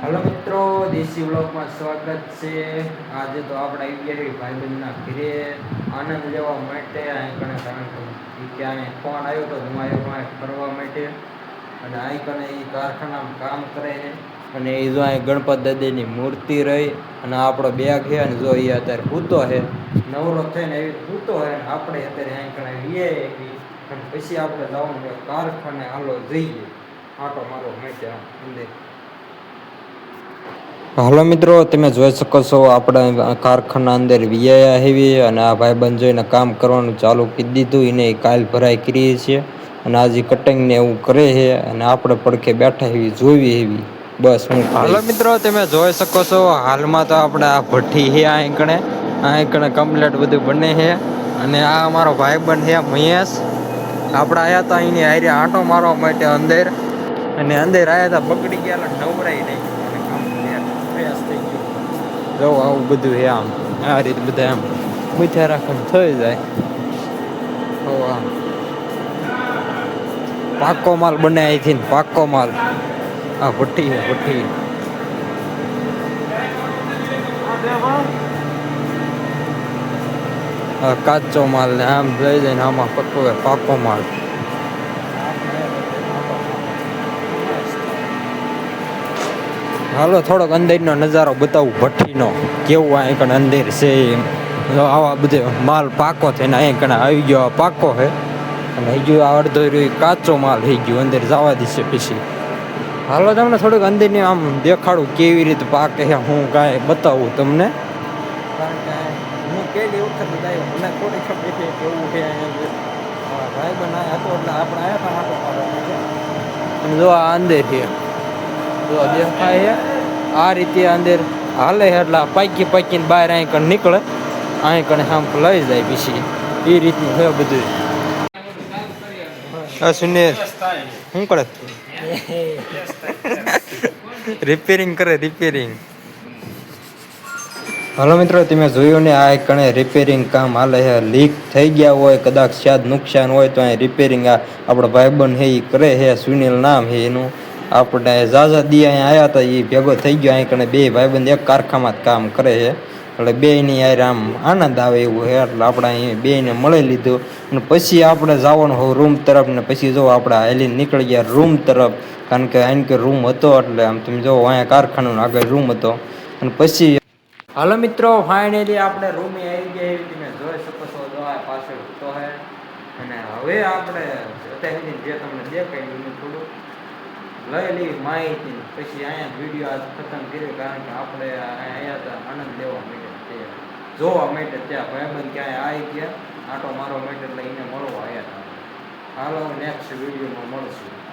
હાલો મિત્રો, દેશી બ્લોકમાં સ્વાગત છે. આજે તો આપણે છીએ ભાઈબંધના ઘરે. આનંદ લેવા માટે અહીં કણે કારણ કે કે અહીં ફોન આવ્યો તો હું આવ્યો પણ ફરવા માટે. અને અહીં કણે એ કારખાનામાં કામ કરે અને એ જો અહીં ગણપત દાદાની મૂર્તિ રહી અને આપણો બેગ છે અને જો એ અત્યારે પૂતો છે, નવરો થઈને એવી પૂતો છે અને આપણે અત્યારે અહીં કણે એવી અને પછી આપણે લાવવાનું કારખાને હાલો જઈએ. આટો મારો માટે આમ અંદર. હાલો મિત્રો, તમે જોઈ શકો છો આપણે કારખાના અંદર વિયા આવી અને આ ભાઈબંધ જોઈને કામ કરવાનું ચાલુ કરી દીધું. એને કાલ ભરાઈ કરીએ છીએ અને આજે કટિંગ ને એવું કરે છે અને આપણે પડખે બેઠા એવી, જોવી એવી. બસ હું હાલો મિત્રો, તમે જોઈ શકો છો હાલમાં તો આપણે આ ભઠ્ઠી છે આ કણે આ એકણે કમ્પ્લેટ બધું બને છે અને આ અમારો ભાઈબંધ છે મહેશ. આપણે આવ્યા હતા અહીંની હારે આંટો મારવા માટે અંદર. અને અંદર આવ્યા હતા બગડી ગયા નવરાઈ નહીં અને complete fresh થઈ ગયું જો આવું બધું છે આમ આ રીતે બધા આમ મીઠા રાખવાનું થઈ જાય પાકો માલ બને અહીંથી ને પાકો માલ આ ભઠ્ઠી છે ભઠ્ઠી કાચો માલ ને આમ લઈ જઈને આમાં પકવે પાકો માલ હાલો થોડોક અંદરનો નજારો બતાવું ભઠ્ઠીનો. કેવું આ કણ અંદર છે એમ. આવા બધે માલ પાકો થઈને અહીં કણે આવી ગયો પાકો છે. અને હજુ આ અડધો રહ્યો કાચો માલ થઈ ગયો અંદર જવા દેશે પછી. હાલો તમને થોડુંક અંદરની આમ દેખાડું કેવી રીતે પાકે છે હું કાંઈ બતાવું તમને. કારણ કે હું પહેલી વખત બતાવ્યો મને થોડી ખબર છે કેવું છે ભાઈ બનાવ્યા હતો એટલે આપણે આવ્યા હતા જો આ અંદર છે જો દેખાય છે. આ રીતે અંદર હાલે એટલે પાકી પાકીને બહાર અહીં કણ નીકળે. અહીં કણે આમ લઈ જાય પછી. એ રીતનું છે બધું. હા સુનિલ. શું કરે? રિપેરિંગ કરે રિપેરિંગ હાલો મિત્રો તમે જોયું ને આ કણે રિપેરિંગ કામ હાલે છે. લીક થઈ ગયા હોય કદાચ સાદ નુકસાન હોય તો અહીં રિપેરિંગ આ આપણો ભાઈબંધ છે એ કરે છે. સુનિલ નામ છે એનું. આપણે ઝાઝા દી અહીંયા આવ્યા હતા એ ભેગો થઈ ગયો અહીં, કણે બે ભાઈબંધ એક કારખામાં કામ કરે છે. એટલે બેયની યાર આમ આનંદ આવે એવું છે, એટલે આપણે અહીં ને મળી લીધું. અને પછી આપણે જવાનું હોય રૂમ તરફ, ને પછી જો આપણે હેલી નીકળી ગયા રૂમ તરફ, કારણ કે અહીં કે રૂમ હતો, એટલે આમ તમે જો અહીંયા કારખાનાનો આગળ રૂમ હતો. અને પછી હાલો મિત્રો ફાઇનલી આપણે રૂમે આવી ગયા એવી તમે જોઈ શકો છો, જો આ પાછળ તો હે અને હવે આપણે અત્યારે જે તમને દેખાય એનું થોડું લઈ માહિતી. પછી અહીંયા વીડિયો આજ ખતમ કર્યો કારણ કે આપણે અહીંયા હતા, આનંદ લેવા માટે તે જોવા માટે ત્યાં ભાઈબંધ ક્યાંય આવી ગયા? આટો મારો એટલે એને મળવા આવ્યા હતા. હાલો નેક્સ્ટ વિડીયોમાં મળશું.